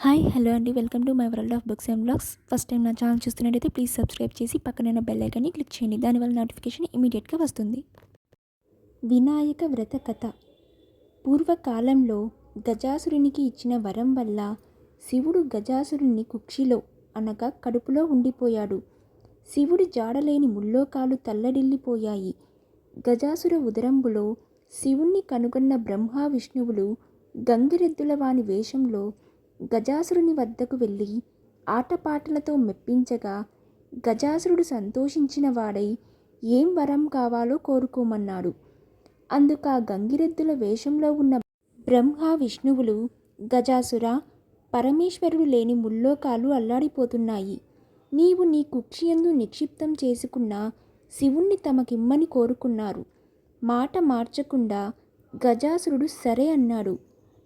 Hi hello అండి. Welcome to my world of books and blogs. First time నా channel చూస్తున్నట్టయితే please subscribe చేసి పక్కన బెల్ ఐకాన్ని క్లిక్ చేయండి. దానివల్ల నోటిఫికేషన్ ఇమీడియట్గా వస్తుంది. వినాయక వ్రత కథ. పూర్వకాలంలో గజాసురునికి ఇచ్చిన వరం వల్ల శివుడు గజాసురుని కుక్షిలో అనగా కడుపులో ఉండిపోయాడు. శివుడి జాడలేని ముల్లోకాలు తల్లడిల్లిపోయాయి. గజాసుర ఉదరంబులో శివుణ్ణి కనుగొన్న బ్రహ్మ విష్ణువులు గంగిరెద్దుల వాని వేషంలో గజాసురుని వద్దకు వెళ్ళి ఆటపాటలతో మెప్పించగా గజాసురుడు సంతోషించిన వాడై ఏం వరం కావాలో కోరుకోమన్నాడు. అందుక గంగిరెద్దుల వేషంలో ఉన్న బ్రహ్మ విష్ణువులు గజాసుర పరమేశ్వరుడు లేని ముల్లోకాలు అల్లాడిపోతున్నాయి. నీవు నీ కుక్షియందు నిక్షిప్తం చేసుకున్న శివుణ్ణి తమకిమ్మని కోరుకున్నారు. మాట మార్చకుండా గజాసురుడు సరే అన్నాడు.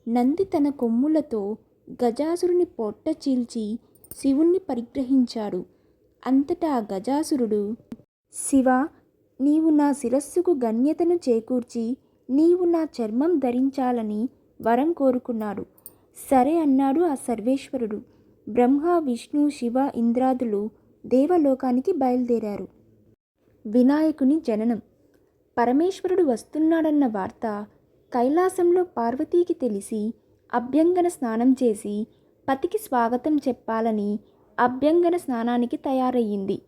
నంది తన కొమ్ములతో గజాసురుని పొట్ట చీల్చి శివుణ్ణి పరిగ్రహించాడు. అంతటా గజాసురుడు శివ నీవు నా శిరస్సుకు గణ్యతను చేకూర్చి నీవు నా చర్మం ధరించాలని వరం కోరుకున్నాడు. సరే అన్నాడు ఆ సర్వేశ్వరుడు. బ్రహ్మ విష్ణు శివ ఇంద్రాదులు దేవలోకానికి బయలుదేరారు. వినాయకుని జననం. పరమేశ్వరుడు వస్తున్నాడన్న వార్త కైలాసంలో పార్వతీకి తెలిసి అభ్యంగన స్నానం చేసి పతికి స్వాగతం చెప్పాలని అభ్యంగన స్నానానికి తయారయ్యింది.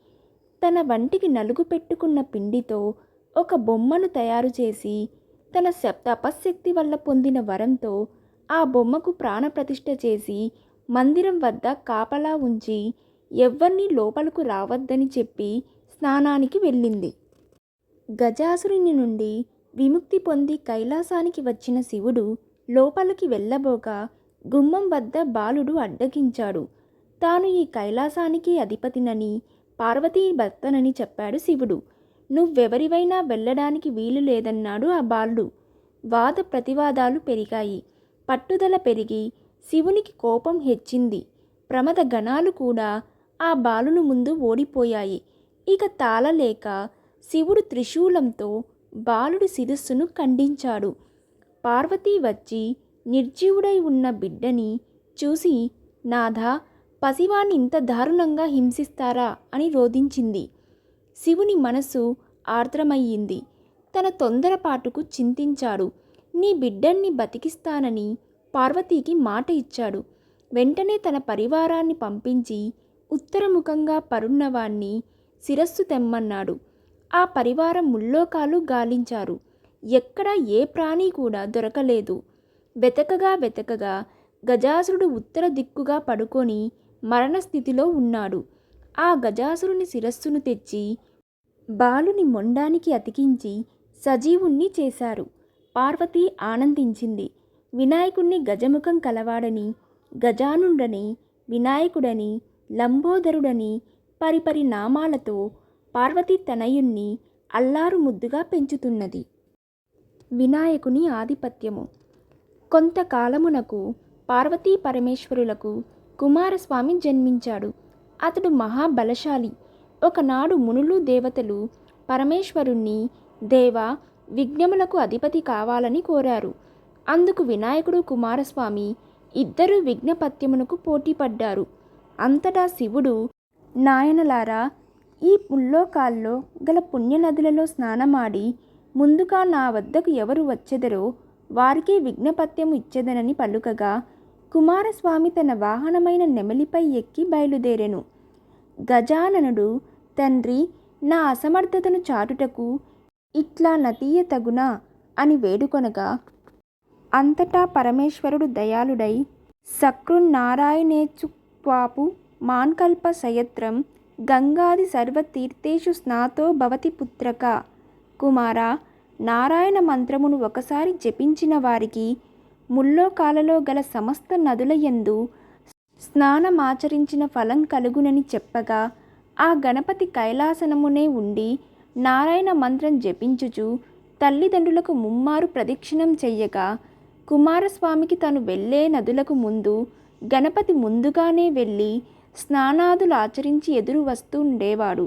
తన వంటికి నలుగు పెట్టుకున్న పిండితో ఒక బొమ్మను తయారు చేసి తన తపశ్శక్తి వల్ల పొందిన వరంతో ఆ బొమ్మకు ప్రాణప్రతిష్ఠ చేసి మందిరం వద్ద కాపలా ఉంచి ఎవ్వరినీ లోపలకు రావద్దని చెప్పి స్నానానికి వెళ్ళింది. గజాసురుని నుండి విముక్తి పొంది కైలాసానికి వచ్చిన శివుడు లోపలికి వెళ్ళబోగా గుమ్మం వద్ద బాలుడు అడ్డగించాడు. తాను ఈ కైలాసానికి అధిపతినని పార్వతీ భర్తనని చెప్పాడు శివుడు. నువ్వెవరివైనా వెళ్ళడానికి వీలు లేదన్నాడు ఆ బాలుడు. వాద ప్రతివాదాలు పెరిగాయి. పట్టుదల పెరిగి శివునికి కోపం హెచ్చింది. ప్రమద గణాలు కూడా ఆ బాలుని ముందు ఓడిపోయాయి. ఇక తాళలేక శివుడు త్రిశూలంతో బాలుడి శిరస్సును ఖండించాడు. పార్వతి వచ్చి నిర్జీవుడై ఉన్న బిడ్డని చూసి నాథా పసివాణ్ణి ఇంత దారుణంగా హింసిస్తారా? అని రోధించింది. శివుని మనసు ఆర్ద్రమయ్యింది. తన తొందరపాటుకు చింతించాడు. నీ బిడ్డన్ని బతికిస్తానని పార్వతీకి మాట ఇచ్చాడు. వెంటనే తన పరివారాన్ని పంపించి ఉత్తరముఖంగా పరున్నవాణ్ణి శిరస్సు తెమ్మన్నాడు. ఆ పరివారం ముల్లోకాలు గాలించారు. ఎక్కడ ఏ ప్రాణి కూడా దొరకలేదు. వెతకగా వెతకగా గజాసురుడు ఉత్తర దిక్కుగా పడుకొని మరణస్థితిలో ఉన్నాడు. ఆ గజాసురుని శిరస్సును తెచ్చి బాలుని మొండానికి అతికించి సజీవుణ్ణి చేశారు. పార్వతి ఆనందించింది. వినాయకుణ్ణి గజముఖం కలవాడని గజానుండని వినాయకుడని లంబోదరుడని పరిపరి నామాలతో పార్వతీ తనయుణ్ణి అల్లారు ముద్దుగా పెంచుతున్నది. వినాయకుని ఆధిపత్యము. కొంతకాలమునకు పార్వతీ పరమేశ్వరులకు కుమారస్వామి జన్మించాడు. అతడు మహాబలశాలి. ఒకనాడు మునులు దేవతలు పరమేశ్వరుణ్ణి దేవ విఘ్నములకు అధిపతి కావాలని కోరారు. అందుకు వినాయకుడు కుమారస్వామి ఇద్దరు విఘ్నపత్యమునకు పోటీపడ్డారు. అంతటా శివుడు నాయనలారా ఈ ముల్లోకాల్లో గల పుణ్యనదులలో స్నానమాడి ముందుగా నా వద్దకు ఎవరు వచ్చెదరో వారికే విఘ్నపత్యము ఇచ్చేదనని పలుకగా కుమారస్వామి తన వాహనమైన నెమలిపై ఎక్కి బయలుదేరెను. గజాననుడు తండ్రి నా అసమర్థతను చాటుటకు ఇట్లా నతీయ తగునా అని వేడుకొనగా అంతటా పరమేశ్వరుడు దయాళుడై సకృన్నారాయణేచుక్వాపు మాన్కల్ప సయత్రం గంగాది సర్వతీర్థేషు స్నాతో భవతి పుత్రక. కుమారా నారాయణ మంత్రమును ఒకసారి జపించిన వారికి ముల్లోకాలలో గల సమస్త నదుల యందు స్నానమాచరించిన ఫలం కలుగునని చెప్పగా ఆ గణపతి కైలాసనమునే ఉండి నారాయణ మంత్రం జపించుచు తల్లిదండ్రులకు ముమ్మారు ప్రదక్షిణం చెయ్యగా కుమారస్వామికి తను వెళ్ళే నదులకు ముందు గణపతి ముందుగానే వెళ్ళి స్నానాదులు ఆచరించి ఎదురు వస్తూ ఉండేవాడు.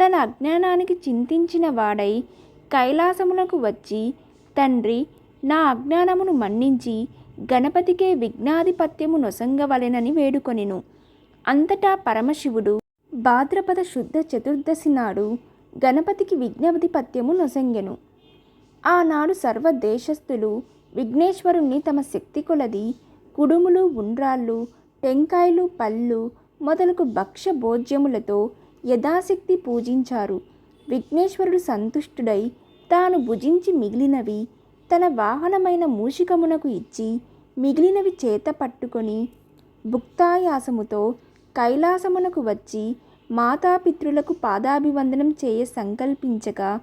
తన అజ్ఞానానికి చింతించిన వాడై కైలాసమునకు వచ్చి తండ్రి నా అజ్ఞానమును మన్నించి గణపతికే విఘ్నాధిపత్యము నొసంగవలెనని వేడుకొనెను. అంతటా పరమశివుడు భాద్రపద శుద్ధ చతుర్దశి నాడు గణపతికి విఘ్నాధిపత్యము నొసంగెను. ఆనాడు సర్వ దేశస్థులు విఘ్నేశ్వరుణ్ణి తమ శక్తి కొలది కుడుములు ఉండ్రాళ్ళు టెంకాయలు పళ్ళు మొదలగు భక్ష్య భోజ్యములతో యథాశక్తి పూజించారు. విఘ్నేశ్వరుడు సంతుష్టుడై తాను భుజించి మిగిలినవి తన వాహనమైన మూషికమునకు ఇచ్చి మిగిలినవి చేత పట్టుకొని భుక్తాయాసముతో కైలాసమునకు వచ్చి మాతాపితృలకు పాదాభివందనం చేయ సంకల్పించగా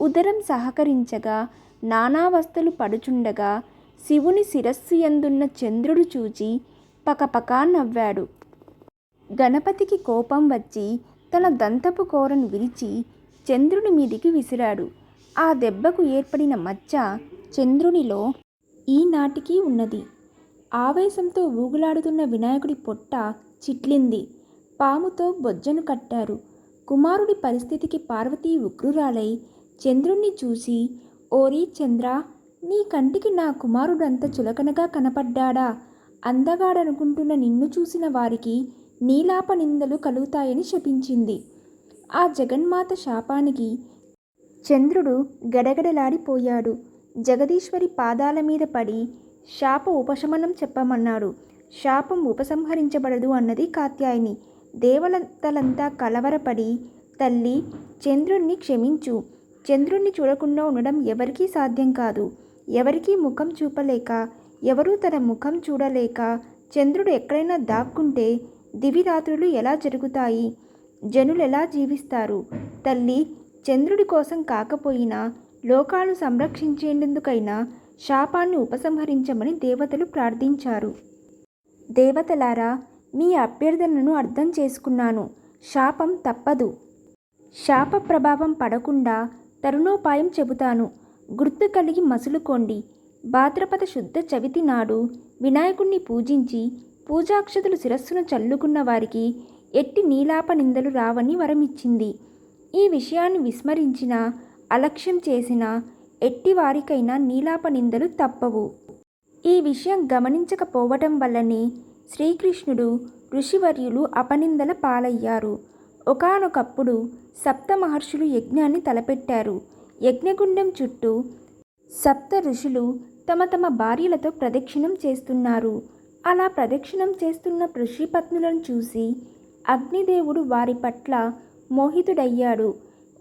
ఉదరం సహకరించగా నానావస్థలు పడుచుండగా శివుని శిరస్సు ఎందున్న చంద్రుడు చూచి పకపకా నవ్వాడు. గణపతికి కోపం వచ్చి తన దంతపు కోరను విరిచి చంద్రుని మీదికి విసిరాడు. ఆ దెబ్బకు ఏర్పడిన మచ్చ చంద్రునిలో ఈనాటికి ఉన్నది. ఆవేశంతో ఊగులాడుతున్న వినాయకుడి పొట్ట చిట్లింది. పాముతో బొజ్జను కట్టారు. కుమారుడి పరిస్థితికి పార్వతీ ఉగ్రురాలై చంద్రుణ్ణి చూసి ఓరి చంద్ర నీ కంటికి నా కుమారుడంత చులకనగా కనపడ్డాడా? అందగాడనుకుంటున్న నిన్ను చూసిన వారికి నీలాప నిందలు కలుగుతాయని శపించింది. ఆ జగన్మాత శాపానికి చంద్రుడు గడగడలాడిపోయాడు. జగదీశ్వరి పాదాల మీద పడి శాప ఉపశమనం చెప్పమన్నాడు. శాపం ఉపసంహరించబడదు అన్నది కాత్యాయని. దేవతలంతా కలవరపడి తల్లి చంద్రుణ్ణి క్షమించు. చంద్రుణ్ణి చూడకుండా ఉండడం ఎవరికీ సాధ్యం కాదు. ఎవరికీ ముఖం చూపలేక ఎవరూ తన ముఖం చూడలేక చంద్రుడు ఎక్కడైనా దాక్కుంటే దివిరాత్రులు ఎలా జరుగుతాయి? జనులు ఎలా జీవిస్తారు? తల్లి చంద్రుడి కోసం కాకపోయినా లోకాలు సంరక్షించేందుకైనా శాపాన్ని ఉపసంహరించమని దేవతలు ప్రార్థించారు. దేవతలారా మీ అభ్యర్థనను అర్థం చేసుకున్నాను. శాపం తప్పదు. శాప ప్రభావం పడకుండా తరుణోపాయం చెబుతాను. గుర్తు కలిగి మసులుకోండి. భాద్రపద శుద్ధ చవితి నాడు వినాయకుణ్ణి పూజించి పూజాక్షతులు శిరస్సును చల్లుకున్న వారికి ఎట్టి నీలాప నిందలు రావని వరమిచ్చింది. ఈ విషయాన్ని విస్మరించిన అలక్ష్యం చేసిన ఎట్టి వారికైనా నీలాప నిందలు తప్పవు. ఈ విషయం గమనించకపోవటం వల్లనే శ్రీకృష్ణుడు ఋషివర్యులు అపనిందల పాలయ్యారు. ఒకానొకప్పుడు సప్త మహర్షులు యజ్ఞాన్ని తలపెట్టారు. యజ్ఞగుండం చుట్టూ సప్త ఋషులు తమ తమ భార్యలతో ప్రదక్షిణం చేస్తున్నారు. అలా ప్రదక్షిణం చేస్తున్న ఋషిపత్నులను చూసి అగ్నిదేవుడు వారి పట్ల మోహితుడయ్యాడు.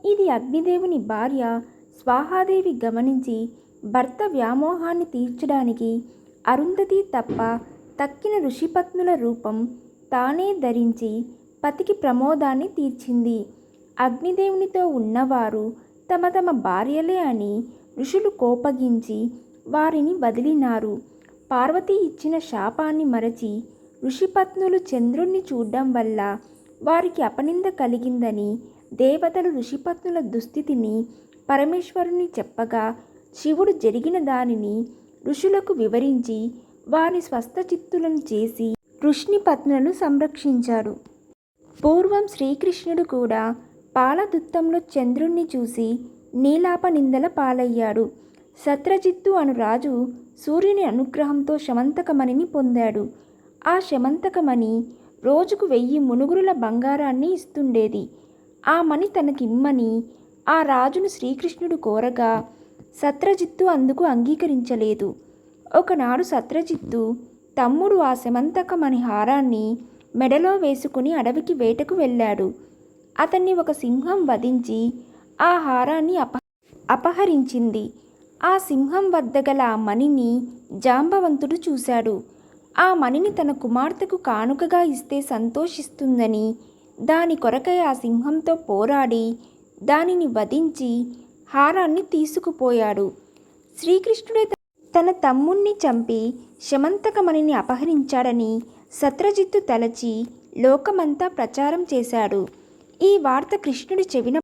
ఇది అగ్నిదేవుని భార్య స్వాహాదేవి గమనించి భర్త వ్యామోహాన్ని తీర్చడానికి అరుంధతి తప్ప తక్కిన ఋషిపత్నుల రూపం తానే ధరించి పతికి ప్రమోదాన్ని తీర్చింది. అగ్నిదేవునితో ఉన్నవారు తమ తమ భార్యలే అని ఋషులు కోపగించి వారిని వదిలినారు. పార్వతి ఇచ్చిన శాపాన్ని మరచి ఋషిపత్నులు చంద్రుణ్ణి చూడడం వల్ల వారికి అపనింద కలిగిందని దేవతలు ఋషిపత్నుల దుస్థితిని పరమేశ్వరుని చెప్పగా శివుడు జరిగిన దానిని ఋషులకు వివరించి వారి స్వస్థచిత్తులను చేసి ఋష్ణిపత్నులను సంరక్షించాడు పూర్వం శ్రీకృష్ణుడు కూడా పాలదుత్తంలో చంద్రుణ్ణి చూసి నీలాప నిందల పాలయ్యాడు. సత్రజిత్తు అను రాజు సూర్యుని అనుగ్రహంతో శమంతకమణిని పొందాడు. ఆ శమంతకమణి రోజుకు వెయ్యి మునుగురుల బంగారాన్ని ఇస్తుండేది. ఆ మణి తనకిమ్మని ఆ రాజును శ్రీకృష్ణుడు కోరగా సత్రజిత్తు అందుకు అంగీకరించలేదు. ఒకనాడు సత్రజిత్తు తమ్ముడు ఆ శమంతకమణి హారాన్ని మెడలో వేసుకుని అడవికి వేటకు వెళ్ళాడు. అతన్ని ఒక సింహం వధించి ఆ హారాన్ని అప అపహరించింది. ఆ సింహం వద్ద గల మణిని జాంబవంతుడు చూశాడు. ఆ మణిని తన కుమార్తెకు కానుకగా ఇస్తే సంతోషిస్తుందని దాని కొరకై ఆ సింహంతో పోరాడి దానిని వధించి హారాన్ని తీసుకుపోయాడు. శ్రీకృష్ణుడే తన తమ్ముణ్ణి చంపి శమంతకమణిని అపహరించాడని సత్రజిత్తు తలచి లోకమంతా ప్రచారం చేశాడు. ఈ వార్త కృష్ణుడి చెవిన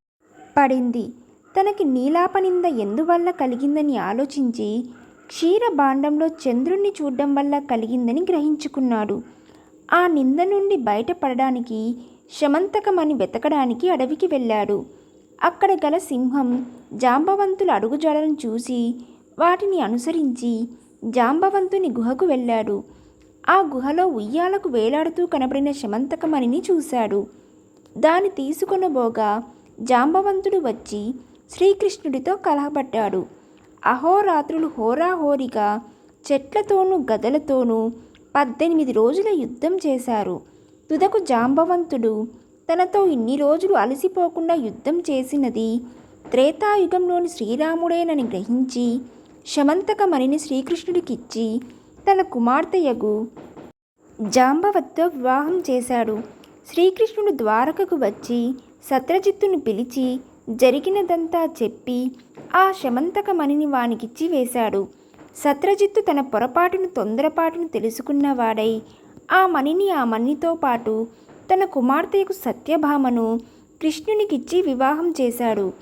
పడింది. తనకి నీలాపనింద ఎందువల్ల కలిగిందని ఆలోచించి క్షీరభాండంలో చంద్రుణ్ణి చూడడం వల్ల కలిగిందని గ్రహించుకున్నాడు. ఆ నింద నుండి బయటపడడానికి శమంతకమని వెతకడానికి అడవికి వెళ్ళాడు. అక్కడ గల సింహం జాంబవంతుల అడుగుజాడలను చూసి వాటిని అనుసరించి జాంబవంతుని గుహకు వెళ్ళాడు. ఆ గుహలో ఉయ్యాలకు వేలాడుతూ కనబడిన శమంతకమణిని చూశాడు. దాన్ని తీసుకొనబోగా జాంబవంతుడు వచ్చి శ్రీకృష్ణుడితో కలహపడ్డాడు. అహోరాత్రులు హోరాహోరిగా చెట్లతోనూ గదలతోనూ పద్దెనిమిది రోజుల యుద్ధం చేశారు. తుదకు జాంబవంతుడు తనతో ఇన్ని రోజులు అలసిపోకుండా యుద్ధం చేసినది త్రేతాయుగంలోని శ్రీరాముడేనని గ్రహించి శమంతకమణిని శ్రీకృష్ణుడికిచ్చి తన కుమార్తెయగు జాంబవత్తో వివాహం చేశాడు. శ్రీకృష్ణుడు ద్వారకకు వచ్చి సత్రజిత్తును పిలిచి జరిగినదంతా చెప్పి ఆ శమంతక మణిని వానికిచ్చి వేశాడు. సత్రజిత్తు తన పొరపాటును తొందరపాటును తెలుసుకున్నవాడై ఆ మణిని ఆ మణితో పాటు తన కుమార్తెకు సత్యభామను కృష్ణునికిచ్చి వివాహం చేశాడు.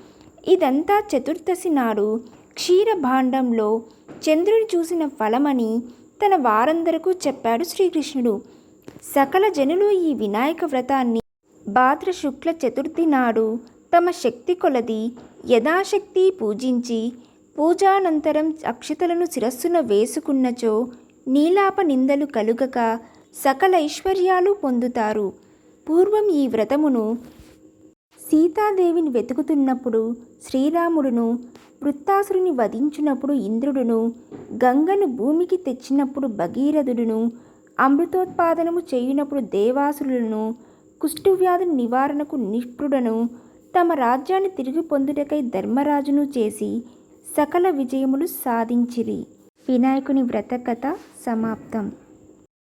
ఇదంతా చతుర్దశి నాడు క్షీరభాండంలో చంద్రుని చూసిన ఫలమని తన వారందరకు చెప్పాడు శ్రీకృష్ణుడు. సకల జనులు ఈ వినాయక వ్రతాన్ని భాద్ర శుక్ల చతుర్థి నాడు తమ శక్తి కొలది. యథాశక్తి పూజించి పూజానంతరం అక్షతలను శిరస్సున వేసుకున్నచో నీలాప నిందలు కలుగక సకల ఐశ్వర్యాలు పొందుతారు. పూర్వం ఈ వ్రతమును సీతాదేవిని వెతుకుతున్నప్పుడు శ్రీరాముడును వృత్తాసురుని వధించినప్పుడు ఇంద్రుడును గంగను భూమికి తెచ్చినప్పుడు భగీరథుడును అమృతోత్పాదనము చేయునప్పుడు దేవాసురులను కుష్ఠువ్యాధి నివారణకు నిష్ఠుడను తమ రాజ్యాన్ని తిరిగి పొందుటకై ధర్మరాజును చేసి సకల విజయములు సాధించిరి. వినాయకుని వ్రతకథ సమాప్తం.